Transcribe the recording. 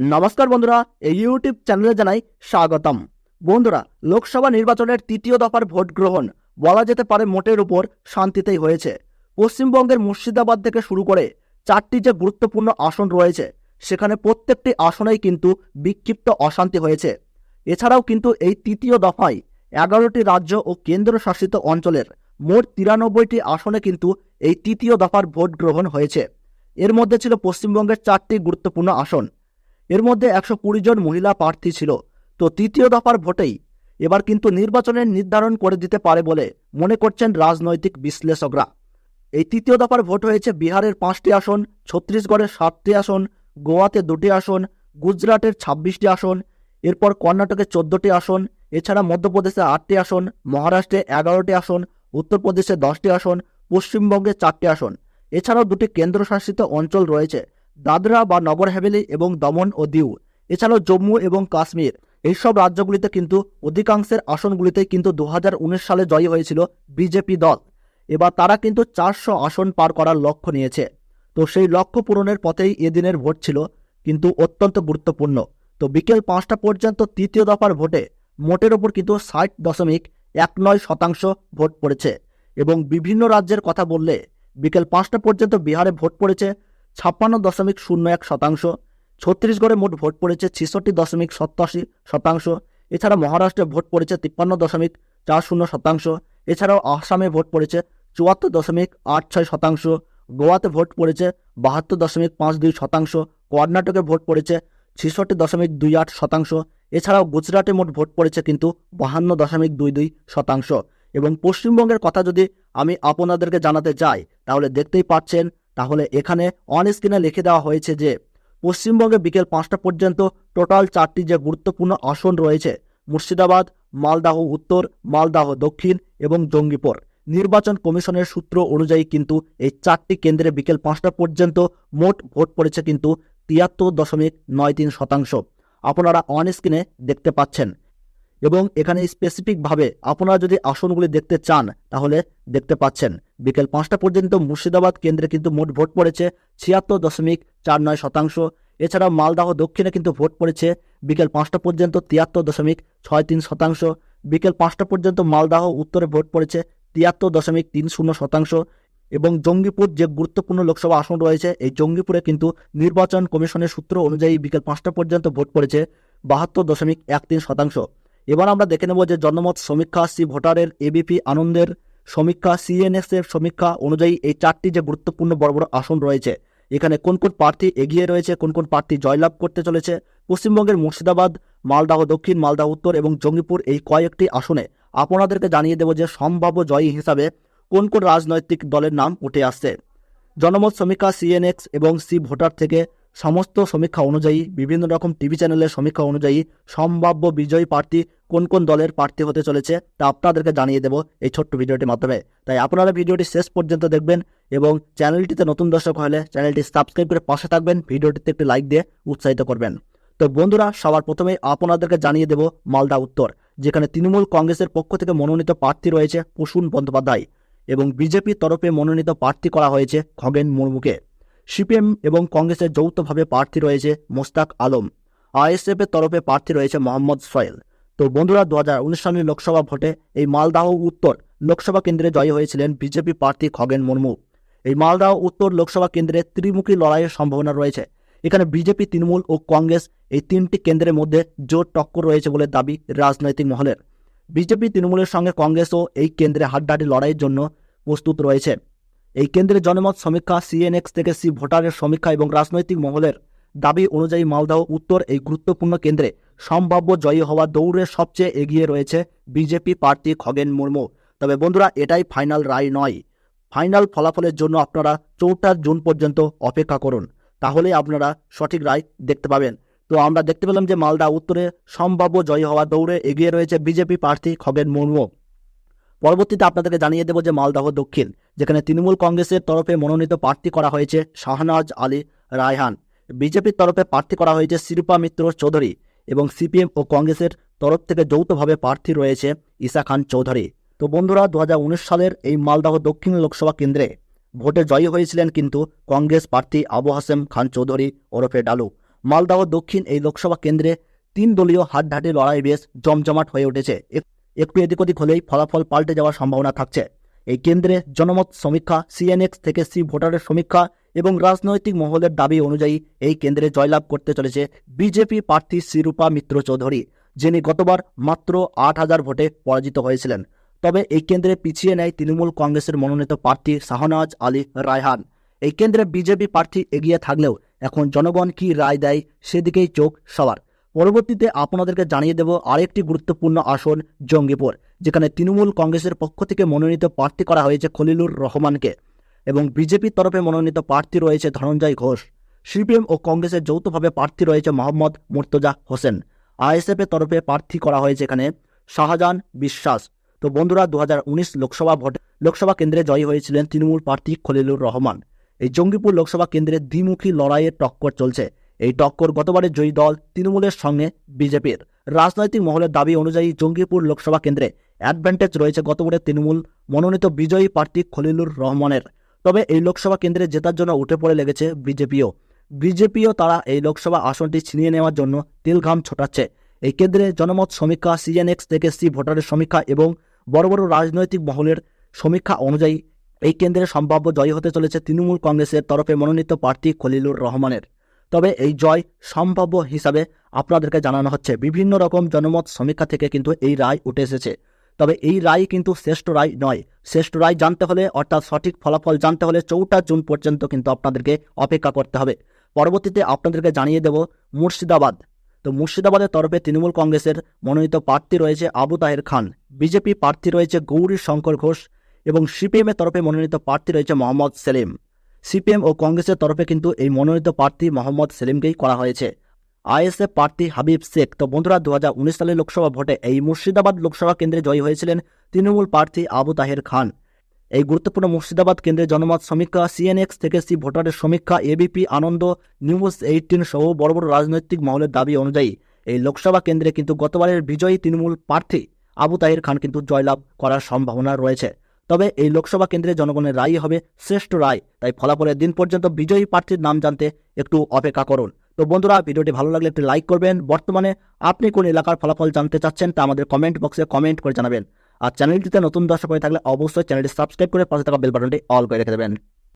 নমস্কার বন্ধুরা, এই ইউটিউব চ্যানেলে জানাই স্বাগতম। বন্ধুরা, লোকসভা নির্বাচনের তৃতীয় দফার ভোট গ্রহণ বলা যেতে পারে মোটের উপর শান্তিতেই হয়েছে। পশ্চিমবঙ্গের মুর্শিদাবাদ থেকে শুরু করে চারটি যে গুরুত্বপূর্ণ আসন রয়েছে, সেখানে প্রত্যেকটি আসনেই কিন্তু বিক্ষিপ্ত অশান্তি হয়েছে। এছাড়াও কিন্তু এই তৃতীয় দফায় এগারোটি রাজ্য ও কেন্দ্রশাসিত অঞ্চলের মোট তিরানব্বইটি আসনে কিন্তু এই তৃতীয় দফার ভোট গ্রহণ হয়েছে। এর মধ্যে ছিল পশ্চিমবঙ্গের চারটি গুরুত্বপূর্ণ আসন। এর মধ্যে একশো কুড়ি জন মহিলা প্রার্থী ছিল। তো তৃতীয় দফার ভোটেই এবার কিন্তু নির্বাচনের নির্ধারণ করে দিতে পারে বলে মনে করছেন রাজনৈতিক বিশ্লেষকরা। এই তৃতীয় দফার ভোট হয়েছে বিহারের পাঁচটি আসন, ছত্তিশগড়ের সাতটি আসন, গোয়াতে দুটি আসন, গুজরাটের ছাব্বিশটি আসন, এরপর কর্ণাটকে চোদ্দটি আসন, এছাড়া মধ্যপ্রদেশে আটটি আসন, মহারাষ্ট্রে এগারোটি আসন, উত্তরপ্রদেশে দশটি আসন, পশ্চিমবঙ্গে চারটি আসন। এছাড়াও দুটি কেন্দ্রশাসিত অঞ্চল রয়েছে। দাদরা বা নগর হাভেলি এবং দমন ও দিউ, এছাড়াও জম্মু এবং কাশ্মীর। এইসব রাজ্যগুলিতে কিন্তু অধিকাংশের আসনগুলিতে কিন্তু দু হাজার উনিশ সালে জয়ী হয়েছিল বিজেপি দল। এবার তারা কিন্তু চারশো আসন পার করার লক্ষ্য নিয়েছে। তো সেই লক্ষ্য পূরণের পথেই এদিনের ভোট ছিল, কিন্তু অত্যন্ত গুরুত্বপূর্ণ। তো বিকেল পাঁচটা পর্যন্ত তৃতীয় দফার ভোটে মোটের ওপর কিন্তু ষাট দশমিক এক নয় শতাংশ ভোট পড়েছে। এবং বিভিন্ন রাজ্যের কথা বললে বিকেল পাঁচটা পর্যন্ত বিহারে ভোট পড়েছে ছাপ্পান্ন দশমিক শূন্য এক শতাংশ। ছত্তিশগড়ে মোট ভোট পড়েছে ছেষট্টি দশমিক সত্তাশি শতাংশ। এছাড়া মহারাষ্ট্রে ভোট পড়েছে তিপ্পান্ন দশমিক চার শূন্য শতাংশ। এছাড়াও আসামে ভোট পড়েছে চুয়াত্তর দশমিক আট ছয় শতাংশ। গোয়াতে ভোট পড়েছে বাহাত্তর দশমিক পাঁচ দুই শতাংশ। কর্ণাটকে ভোট পড়েছে ছেষট্টি দশমিক দুই আট শতাংশ। এছাড়াও গুজরাটে মোট ভোট পড়েছে কিন্তু বাহান্ন দশমিক দুই দুই শতাংশ। এবং পশ্চিমবঙ্গের কথা যদি আমি আপনাদেরকে জানাতে চাই, তাহলে দেখতেই পাচ্ছেন তাহলে এখানে অন স্ক্রিনে লিখে দেওয়া হয়েছে যে, পশ্চিমবঙ্গে বিকেল পাঁচটা পর্যন্ত টোটাল চারটি যে গুরুত্বপূর্ণ আসন রয়েছে, মুর্শিদাবাদ, মালদাহ উত্তর, মালদাহ দক্ষিণ এবং জঙ্গিপুর। নির্বাচন কমিশনের সূত্র অনুযায়ী কিন্তু এই চারটি কেন্দ্রে বিকেল পাঁচটা পর্যন্ত মোট ভোট পড়েছে কিন্তু তিয়াত্তর দশমিক নয় তিন শতাংশ। আপনারা অন স্ক্রিনে দেখতে পাচ্ছেন। এবং এখানে স্পেসিফিকভাবে আপনারা যদি আসনগুলি দেখতে চান, তাহলে দেখতে পাচ্ছেন, বিকেল পাঁচটা পর্যন্ত মুর্শিদাবাদ কেন্দ্রে কিন্তু মোট ভোট পড়েছে ছিয়াত্তর দশমিক চার নয় শতাংশ। এছাড়া মালদাহ দক্ষিণে কিন্তু ভোট পড়েছে বিকেল পাঁচটা পর্যন্ত তিয়াত্তর দশমিক ছয় তিন শতাংশ। বিকেল পাঁচটা পর্যন্ত মালদাহ উত্তরে ভোট পড়েছে তিয়াত্তর দশমিক তিন শূন্য শতাংশ। এবং জঙ্গিপুর যে গুরুত্বপূর্ণ লোকসভা আসন রয়েছে, এই জঙ্গিপুরে কিন্তু নির্বাচন কমিশনের সূত্র অনুযায়ী বিকেল পাঁচটা পর্যন্ত ভোট পড়েছে বাহাত্তর দশমিক এক তিন শতাংশ। এবার আমরা দেখে নেব যে জনমত সমীক্ষা সি ভোটারের এবিপি আনন্দের সমীক্ষা সিএনএস এর সমীক্ষা অনুযায়ী এই চারটি যে গুরুত্বপূর্ণ বড় বড় আসন রয়েছে, এখানে কোন কোন প্রার্থী এগিয়ে রয়েছে, কোন কোন প্রার্থী জয়লাভ করতে চলেছে, পশ্চিমবঙ্গের মুর্শিদাবাদ মালদাহ দক্ষিণ মালদাহ উত্তর এবং জঙ্গিপুর এই কয়েকটি আসনে আপনাদেরকে জানিয়ে দেব যে সম্ভাব্য জয়ী হিসাবে কোন কোন রাজনৈতিক দলের নাম উঠে আসছে। জনমত সমীক্ষা সিএনএক্স এবং সি ভোটার থেকে সমস্ত সমীক্ষা অনুযায়ী, বিভিন্ন রকম টিভি চ্যানেলের সমীক্ষা অনুযায়ী সম্ভাব্য বিজয়ী প্রার্থী কোন কোন দলের প্রার্থী হতে চলেছে তা আপনাদেরকে জানিয়ে দেব এই ছোট্ট ভিডিওটির মাধ্যমে। তাই আপনারা ভিডিওটি শেষ পর্যন্ত দেখবেন এবং চ্যানেলটিতে নতুন দর্শক হলে চ্যানেলটি সাবস্ক্রাইব করে পাশে থাকবেন, ভিডিওটিতে একটি লাইক দিয়ে উৎসাহিত করবেন। তো বন্ধুরা, সবার প্রথমেই আপনাদেরকে জানিয়ে দেব মালদা উত্তর, যেখানে তৃণমূল কংগ্রেসের পক্ষ থেকে মনোনীত প্রার্থী রয়েছে প্রসূন বন্দ্যোপাধ্যায় এবং বিজেপির তরফে মনোনীত প্রার্থী করা হয়েছে খগেন মুর্মুকে। সিপিএম এবং কংগ্রেসের যৌথভাবে প্রার্থী রয়েছে মোস্তাক আলম। আইএসএফের তরফে প্রার্থী রয়েছে মোহাম্মদ সোয়েল তো বন্ধুরা দু হাজার উনিশ সালের লোকসভা ভোটে এই মালদাহ উত্তর লোকসভা কেন্দ্রে জয়ী হয়েছিলেন বিজেপি প্রার্থী খগেন মুর্মু। এই মালদাহ উত্তর লোকসভা কেন্দ্রে ত্রিমুখী লড়াইয়ের সম্ভাবনা রয়েছে। এখানে বিজেপি, তৃণমূল ও কংগ্রেস এই তিনটি কেন্দ্রের মধ্যে জোর টক্কর রয়েছে বলে দাবি রাজনৈতিক মহলের। বিজেপি, তৃণমূলের সঙ্গে কংগ্রেসও এই কেন্দ্রে হাড্ডাহাড্ডি লড়াইয়ের জন্য প্রস্তুত রয়েছে। এই কেন্দ্রের জনমত সমীক্ষা সিএনএক্স থেকে সি ভোটারের সমীক্ষা এবং রাজনৈতিক মহলের দাবি অনুযায়ী মালদাহ উত্তর এই গুরুত্বপূর্ণ কেন্দ্রে সম্ভাব্য জয়ী হওয়া দৌড়ে সবচেয়ে এগিয়ে রয়েছে বিজেপি প্রার্থী খগেন মুর্মু। তবে বন্ধুরা, এটাই ফাইনাল রায় নয়। ফাইনাল ফলাফলের জন্য আপনারা চৌঠা জুন পর্যন্ত অপেক্ষা করুন। তাহলে আপনারা সঠিক রায় দেখতে পাবেন। তো আমরা দেখতে পেলাম যে মালদা উত্তরে সম্ভাব্য জয়ী হওয়া দৌড়ে এগিয়ে রয়েছে বিজেপি প্রার্থী খগেন মুর্মু। পরবর্তীতে আপনাদেরকে জানিয়ে দেব যে মালদাহ দক্ষিণ। যেখানে তৃণমূল কংগ্রেসের তরফে মনোনীত প্রার্থী করা হয়েছে শাহনাজ আলী রায়হান। বিজেপির তরফে প্রার্থী করা হয়েছে শিল্পা মিত্র চৌধুরী এবং সিপিএম ও কংগ্রেসের তরফ থেকে যৌথভাবে প্রার্থী রয়েছে ঈশা খান চৌধুরী। তো বন্ধুরা দু হাজার উনিশ সালের এই মালদাহ দক্ষিণ লোকসভা কেন্দ্রে ভোটে জয়ী হয়েছিলেন কিন্তু কংগ্রেস প্রার্থী আবু হাসেম খান চৌধুরী ওরফে ডালু। মালদাহ দক্ষিণ এই লোকসভা কেন্দ্রে তিন দলীয় হাড্ডাহাড্ডি লড়াই বেশ জমজমাট হয়ে উঠেছে। একটু এদিক ওদিক হলেই ফলাফল পাল্টে যাওয়ার সম্ভাবনা থাকছে। এই কেন্দ্রে জনমত সমীক্ষা সিএনএক্স থেকে সি ভোটারের সমীক্ষা এবং রাজনৈতিক মহলের দাবি অনুযায়ী এই কেন্দ্রে জয়লাভ করতে চলেছে বিজেপি প্রার্থী শিরূপা মিত্র চৌধুরী, যিনি গতবার মাত্র আট হাজার ভোটে পরাজিত হয়েছিলেন। তবে এই কেন্দ্রে পিছিয়ে নেয় তৃণমূল কংগ্রেসের মনোনীত প্রার্থী শাহনাজ আলী রায়হান। এই কেন্দ্রে বিজেপি প্রার্থী এগিয়ে থাকলেও এখন জনগণ কি রায় দেয় সেদিকেই চোখ সবার। পরবর্তীতে আপনাদেরকে জানিয়ে দেব আরেকটি গুরুত্বপূর্ণ আসন, জঙ্গিপুর। যেখানে তৃণমূল কংগ্রেসের পক্ষ থেকে মনোনীত প্রার্থী করা হয়েছে খলিলুর রহমানকে এবং বিজেপির তরফে মনোনীত প্রার্থী রয়েছে ধনঞ্জয় ঘোষ। সিপিএম ও কংগ্রেসের যৌথভাবে প্রার্থী রয়েছে মোহাম্মদ মুর্তজা হোসেন। আইএসএফ এর তরফে প্রার্থী করা হয়েছে এখানে শাহজাহান বিশ্বাস। তো বন্ধুরা দু হাজার উনিশ লোকসভা ভোট লোকসভা কেন্দ্রে জয়ী হয়েছিলেন তৃণমূল প্রার্থী খলিলুর রহমান। এই জঙ্গিপুর লোকসভা কেন্দ্রে দ্বিমুখী লড়াইয়ের টক্কর চলছে। এই টক্কর গতবারের জয়ী দল তৃণমূলের সঙ্গে বিজেপির। রাজনৈতিক মহলের দাবি অনুযায়ী জঙ্গিপুর লোকসভা কেন্দ্রে অ্যাডভান্টেজ রয়েছে গতবারের তৃণমূল, মনোনীত বিজয়ী প্রার্থী খলিলুর রহমানের। তবে এই লোকসভা কেন্দ্রে জেতার জন্য উঠে পড়ে লেগেছে বিজেপিও। বিজেপিও তারা এই লোকসভা আসনটি ছিনিয়ে নেওয়ার জন্য তিলঘাম ছোটাচ্ছে। এই কেন্দ্রে জনমত সমীক্ষা, সিএনএক্স থেকে সি ভোটারের সমীক্ষা এবং বড় বড় রাজনৈতিক মহলের সমীক্ষা অনুযায়ী এই কেন্দ্রে সম্ভাব্য জয় হতে চলেছে তৃণমূল কংগ্রেসের তরফে মনোনীত প্রার্থী খলিলুর রহমানের। তবে এই জয় সম্ভাব্য হিসাবে আপনাদেরকে জানানো হচ্ছে। বিভিন্ন রকম জনমত সমীক্ষা থেকে কিন্তু এই রায় উঠে এসেছে। তবে এই রায় কিন্তু শ্রেষ্ঠ রায় নয়। শ্রেষ্ঠ রায় জানতে হলে, অর্থাৎ সঠিক ফলাফল জানতে হলে চৌঠা জুন পর্যন্ত কিন্তু আপনাদেরকে অপেক্ষা করতে হবে। পরবর্তীতে আপনাদেরকে জানিয়ে দেব মুর্শিদাবাদ। তো মুর্শিদাবাদের তরফে তৃণমূল কংগ্রেসের মনোনীত প্রার্থী রয়েছে আবু তাহের খান। বিজেপি প্রার্থী রয়েছে গৌরী শঙ্কর ঘোষ এবং সিপিএমের তরফে মনোনীত প্রার্থী রয়েছে মোহাম্মদ সেলিম। সিপিএম ও কংগ্রেসের তরফে কিন্তু এই মনোনীত প্রার্থী মোহাম্মদ সেলিমকেই করা হয়েছে। আইএসএফ প্রার্থী হাবিব শেখ। তো বন্ধুরা দু সালের লোকসভা ভোটে এই মুর্শিদাবাদ লোকসভা কেন্দ্রে জয়ী হয়েছিলেন তৃণমূল প্রার্থী আবু তাহের খান। এই গুরুত্বপূর্ণ মুর্শিদাবাদ কেন্দ্রে জনমত সমীক্ষা সিএনএক্স থেকে সি ভোটারের সমীক্ষা এবিপি আনন্দ, নিউজ এইটিন সহ বড় বড় রাজনৈতিক মহলের দাবি অনুযায়ী এই লোকসভা কেন্দ্রে কিন্তু গতবারের বিজয়ী তৃণমূল প্রার্থী আবু তাহির খান কিন্তু জয়লাভ করার সম্ভাবনা রয়েছে। তবে এই লোকসভা কেন্দ্রে জনগণের রায় হবে শ্রেষ্ঠ রায়। তাই ফলাফলের দিন পর্যন্ত বিজয়ী প্রার্থীর নাম জানতে একটু অপেক্ষা করুন। তো বন্ধুরা, ভিডিওটি ভালো লাগলে একটি লাইক করবেন। বর্তমানে আপনি কোন এলাকার ফলাফল জানতে চাচ্ছেন তা আমাদের কমেন্ট বক্সে কমেন্ট করে জানাবেন। আর চ্যানেলটিতে নতুন দর্শক হয়ে থাকলে অবশ্যই চ্যানেলটি সাবস্ক্রাইব করে পাশে থাকা বেল বাটনটি অল করে রেখে দেবেন।